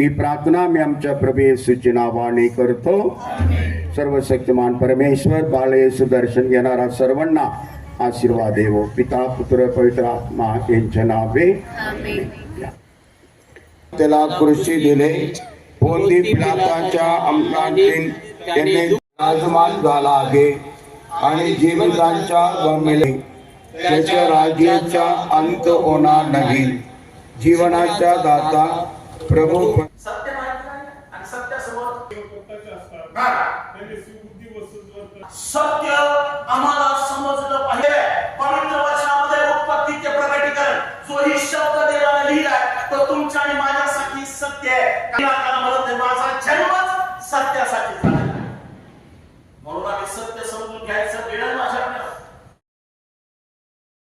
ही प्रार्थना मी आमच्या प्रभेसूची नावाने करतो. सर्व शक्तिमान परमेश्वर बाळ दर्शन घेणारा सर्वांना आशीर्वाद देवो. पिता पुत्र पवित्र आत्मा यांच्या नावे. त्याला कृषी दिले. पोंदी पिलाताच्या अंकांतील त्याने राजमान झाला आहे आणि जीवितांच्या गमिले. त्याच्या राज्याचा अंत होणार नाही. जीवनाचा दाता प्रभू सत्य माहिती नाही आणि सत्यासमोर सत्य आम्हाला समजलं पाहिजे पवित्र वचनामध्ये उत्पत्तीचे तोही शब्द देवाला लिहिलाय तो तुमच्या आणि माझ्यासाठी सत्य आहे. माझा जन्मच सत्यासाठी झाला म्हणून आम्ही सत्य समजून घ्यायचं वेळ आहे माझ्याकडे.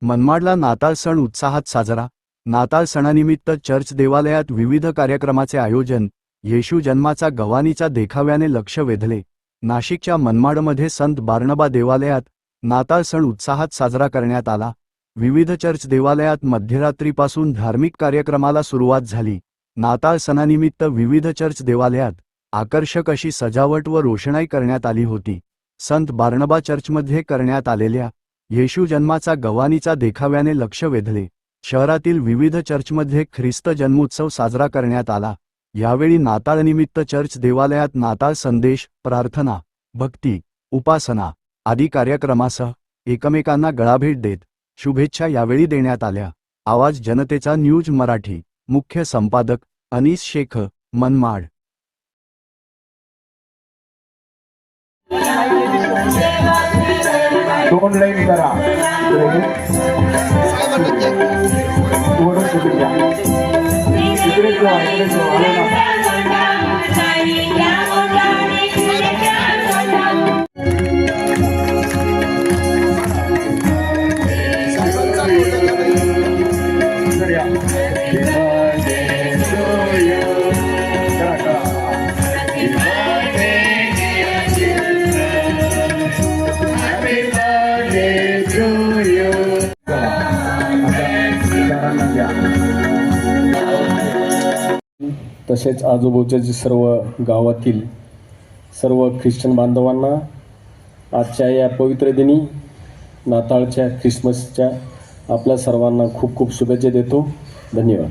मनमाडला नाताळ सण उत्साहात साजरा. नाताळ सणानिमित्त चर्च देवालयात विविध कार्यक्रमाचे आयोजन. येशू जन्माचा गवानीच्या देखाव्याने लक्ष वेधले. नाशिकच्या मनमाडमध्ये संत बार्णबा देवालयात नाताळ सण उत्साहात साजरा करण्यात आला. विविध चर्च देवालयात मध्यरात्रीपासून धार्मिक कार्यक्रमाला सुरुवात झाली. नाताळ सणानिमित्त विविध चर्च देवालयात आकर्षक अशी सजावट व रोषणाई करण्यात आली होती. संत बार्णबा चर्चमध्ये करण्यात आलेल्या येशू जन्माचा गवानीचा देखाव्याने लक्ष वेधले. शहरातील विविध चर्चमध्ये ख्रिस्त जन्मोत्सव साजरा करण्यात आला. यावेळी नाताळनिमित्त चर्च देवालयात नाताळ संदेश प्रार्थना भक्ती उपासना आदी कार्यक्रमासह एकमेकांना गळाभेट देत शुभेच्छा यावेळी देण्यात आल्या. आवाज जनतेचा न्यूज मराठी. मुख्य संपादक अनीस शेख मनमाड. दोन लाईन करा. इकडे तसेच आजूबाजूच्या जे सर्व गावातील सर्व ख्रिश्चन बांधवांना आजच्या या पवित्र दिनी नाताळच्या ख्रिसमसच्या आपल्या सर्वांना खूप खूप शुभेच्छा देतो. धन्यवाद.